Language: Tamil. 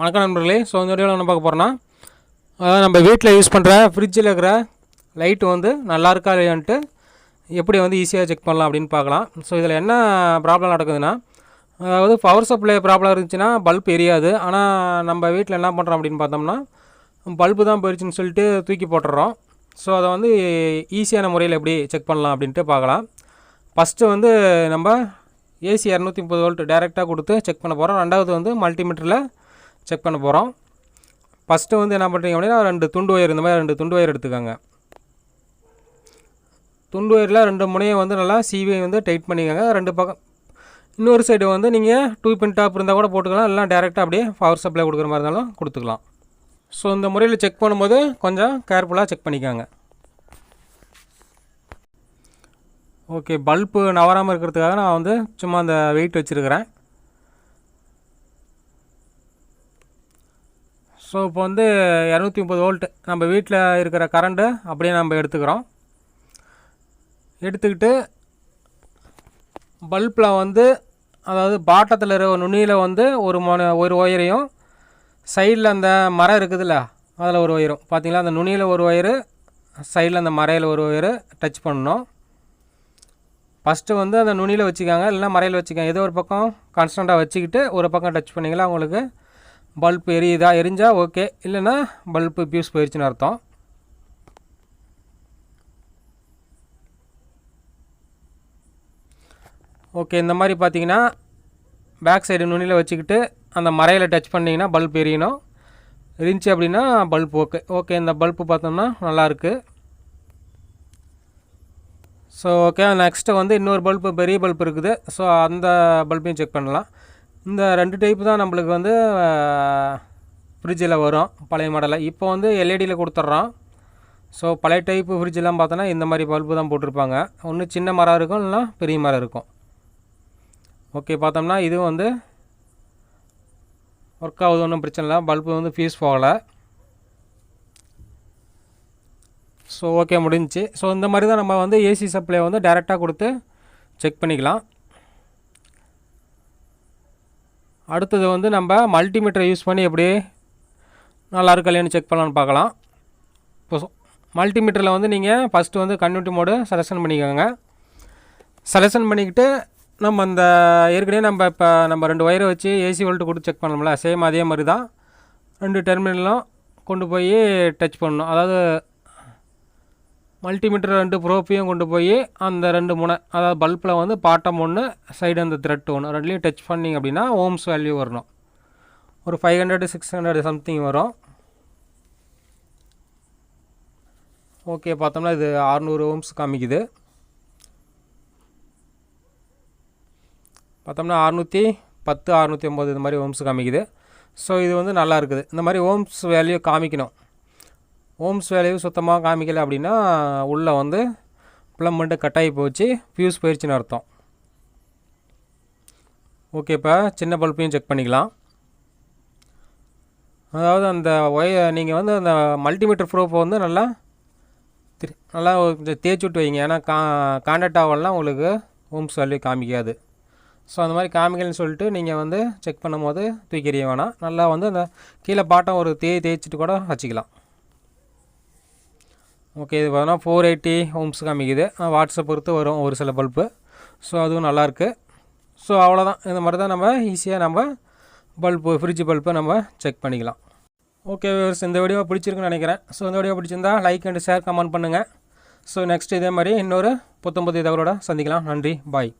வணக்கம் நண்பர்களே. ஸோ இந்த வீடியோவில் என்ன பார்க்க போகிறோன்னா அதாவது நம்ம வீட்டில் யூஸ் பண்ணுற ஃப்ரிட்ஜில் இருக்கிற லைட்டு வந்து நல்லா இருக்கா இல்லையான்ட்டு எப்படி வந்து ஈஸியாக செக் பண்ணலாம் அப்படின்னு பார்க்கலாம். ஸோ இதில் என்ன ப்ராப்ளம் நடக்குதுன்னா அதாவது பவர் சப்ளை ப்ராப்ளம் இருந்துச்சுன்னா பல்ப் எரியாது. ஆனால் நம்ம வீட்டில் என்ன பண்ணுறோம் அப்படின்னு பார்த்தோம்னா பல்பு தான் போயிடுச்சுன்னு சொல்லிட்டு தூக்கி போட்டுடுறோம் ஸோ அதை வந்து ஈஸியான முறையில் எப்படி செக் பண்ணலாம் அப்படின்ட்டு பார்க்கலாம். ஃபஸ்ட்டு வந்து நம்ம ஏசி இரநூத்தி முப்பது வோல்ட் டேரெக்டாக கொடுத்து செக் பண்ண போகிறோம் ரெண்டாவது வந்து மல்டிமீட்டரில் செக் பண்ண போகிறோம் ஃபஸ்ட்டு வந்து என்ன பண்ணுறீங்க அப்படின்னா ரெண்டு துண்டு ஒயர் இந்த மாதிரி ரெண்டு துண்டு ஒயர் எடுத்துக்கோங்க. துண்டு ஒயரில் ரெண்டு முனையும் வந்து நல்லா சீவி வந்து டைட் பண்ணிக்கோங்க. ரெண்டு பக்கம் இன்னொரு சைடு வந்து நீங்கள் டூ பின் டாப் இருந்தால் கூட போட்டுக்கலாம். இல்லை டேரெக்டாக அப்படியே பவர் சப்ளை கொடுக்குற மாதிரி இருந்தாலும் கொடுத்துக்கலாம். ஸோ இந்த முறையில் செக் பண்ணும்போது கொஞ்சம் கேர்ஃபுல்லாக செக் பண்ணிக்கோங்க. ஓகே பல்பு நவராமல் இருக்கிறதுக்காக நான் வந்து சும்மா அந்த வெயிட் வச்சுருக்கிறேன். ஸோ இப்போ வந்து இரநூத்தி முப்பது வோல்ட் நம்ம வீட்டில் இருக்கிற கரண்ட்டு அப்படியே நம்ம எடுத்துக்கிறோம். எடுத்துக்கிட்டு பல்பில் வந்து அதாவது பாட்டத்தில் இருக்கிற நுனியில் வந்து ஒரு மொன ஒரு ஒயரையும் சைடில் அந்த மரம் இருக்குதுல்ல அதில் ஒரு ஒயரும். பார்த்தீங்களா அந்த நுனியில் ஒரு ஒயரு சைடில் அந்த மரையில் ஒரு ஒயரு டச் பண்ணணும். ஃபஸ்ட்டு வந்து அந்த நுனியில் வச்சுக்காங்க இல்லைனா மரையில் வச்சுக்காங்க. ஏதோ ஒரு பக்கம் கான்ஸ்டண்ட்டாக வச்சுக்கிட்டு ஒரு பக்கம் டச் பண்ணிங்களா உங்களுக்கு பல்ப் எரியுதா எரிஞ்சால் ஓகே. இல்லைன்னா பல்பு பியூஸ் போயிடுச்சுன்னு அர்த்தம். ஓகே இந்த மாதிரி பார்த்தீங்கன்னா பேக் சைடு நுனியில் வச்சுக்கிட்டு அந்த மரையில் டச் பண்ணிங்கன்னா பல்ப் எரியணும். இருந்துச்சு அப்படின்னா பல்ப் ஓகே. ஓகே இந்த பல்ப்பு பார்த்தோம்னா நல்லாயிருக்கு. ஸோ ஓகே நெக்ஸ்ட்டு வந்து இன்னொரு பல்பு பெரிய பல்ப் இருக்குது. ஸோ அந்த பல்பையும் செக் பண்ணலாம். இந்த ரெண்டு டைப் தான் நம்மளுக்கு வந்து ஃப்ரிட்ஜில் வரும் பழைய மாடலில் இப்போ வந்து எல்இடியில் கொடுத்துட்றோம். ஸோ பழைய டைப்பு ஃப்ரிட்ஜெலாம் பார்த்தோன்னா இந்த மாதிரி பல்பு தான் போட்டிருப்பாங்க. ஒன்று சின்ன மரம் இருக்கும் இல்லைனா பெரிய மரம் இருக்கும். ஓகே பார்த்தோம்னா இதுவும் வந்து ஒர்க் ஆகுது ஒன்றும் பிரச்சனை இல்லை. பல்பு வந்து ஃபீஸ் போகலை. ஸோ ஓகே முடிஞ்சிச்சு. ஸோ இந்த மாதிரி தான் நம்ம வந்து ஏசி சப்ளை வந்து டேரெக்டாக கொடுத்து செக் பண்ணிக்கலாம். அடுத்தது வந்து நம்ம மல்டிமீட்டரை யூஸ் பண்ணி எப்படி நல்லா இருக்கா செக் பண்ணலான்னு பார்க்கலாம். இப்போ மல்டிமீட்டரில் வந்து நீங்கள் ஃபஸ்ட்டு வந்து கன்யூட்டி மோடு செலெக்ஷன் பண்ணிக்கோங்க. செலெக்ஷன் பண்ணிக்கிட்டு நம்ம அந்த ஏற்கனவே நம்ம இப்போ நம்ம ரெண்டு ஒயரை வச்சு ஏசி வோல்ட்டு கொடுத்து செக் பண்ணோம்ல சேம் அதே மாதிரி தான் ரெண்டு டெர்மினலும் கொண்டு போய் டச் பண்ணணும். அதாவது மல்டிமீட்டர் ரெண்டு ப்ரோப்பையும் கொண்டு போய் அந்த ரெண்டு முனை அதாவது பல்பில் வந்து பாட்டம் ஒன்று சைடு அந்த த்ரெட் ஒன்று ரெண்டுலேயும் டச் பண்ணிங்க அப்படின்னா ஓம்ஸ் வேல்யூ வரணும். ஒரு five hundred six hundred something வரும். ஓகே பார்த்தோம்னா இது அறநூறு ஓம்ஸ் காமிக்குது. பார்த்தோம்னா அறநூற்றி பத்து அறநூற்றி ஐம்பது இது மாதிரி ஓம்ஸ் காமிக்குது. ஸோ இது வந்து நல்லா இருக்குது. இந்த மாதிரி ஓம்ஸ் வேல்யூ காமிக்கணும். ஓம்ஸ் வேல்யூ சுத்தமாக காமிக்கல அப்படின்னா உள்ளே வந்து ப்ளம்மெண்ட்டு கட்டாகி போச்சு. ஃபியூஸ் போயிடுச்சுன்னு அர்த்தம். ஓகே இப்போ சின்ன பல்பையும் செக் பண்ணிக்கலாம். அதாவது அந்த ஒய நீங்கள் வந்து அந்த மல்டிமீட்டர் ப்ரூஃபை வந்து நல்லா திரு நல்லா கொஞ்சம் தேய்ச்சி விட்டு வைங்க. ஏன்னா கா காண்டாக்ட் ஆகலாம் உங்களுக்கு ஹோம்ஸ் வேல்யூ காமிக்காது. ஸோ அந்த மாதிரி காமிக்கலன்னு சொல்லிட்டு நீங்கள் வந்து செக் பண்ணும் போது தூக்கி எறிய வேணாம். நல்லா வந்து அந்த கீழே பாட்டம் ஒரு தேய் தேய்ச்சிட்டு கூட வச்சுக்கலாம். ஓகே இது பார்த்தோன்னா ஃபோர் எயிட்டி ஹோம்ஸ் காமிக்குது. வாட்ஸ்அப் பொறுத்து வரும் ஒரு சில பல்பு ஸோ அதுவும் நல்லாயிருக்கு ஸோ அவ்வளோதான் இந்த மாதிரி தான் நம்ம ஈஸியாக நம்ம பல்பு ஃப்ரிட்ஜ் பல்பை நம்ம செக் பண்ணிக்கலாம். ஓகே வியூவர்ஸ் இந்த வீடியோ பிடிச்சிருக்குன்னு நினைக்கிறேன். ஸோ இந்த வீடியோ பிடிச்சிருந்தா லைக் அண்ட் ஷேர் கமெண்ட் பண்ணுங்கள் ஸோ நெக்ஸ்ட் இதே மாதிரி இன்னொரு புத்தம்பது தகவலோட சந்திக்கலாம். நன்றி. பாய்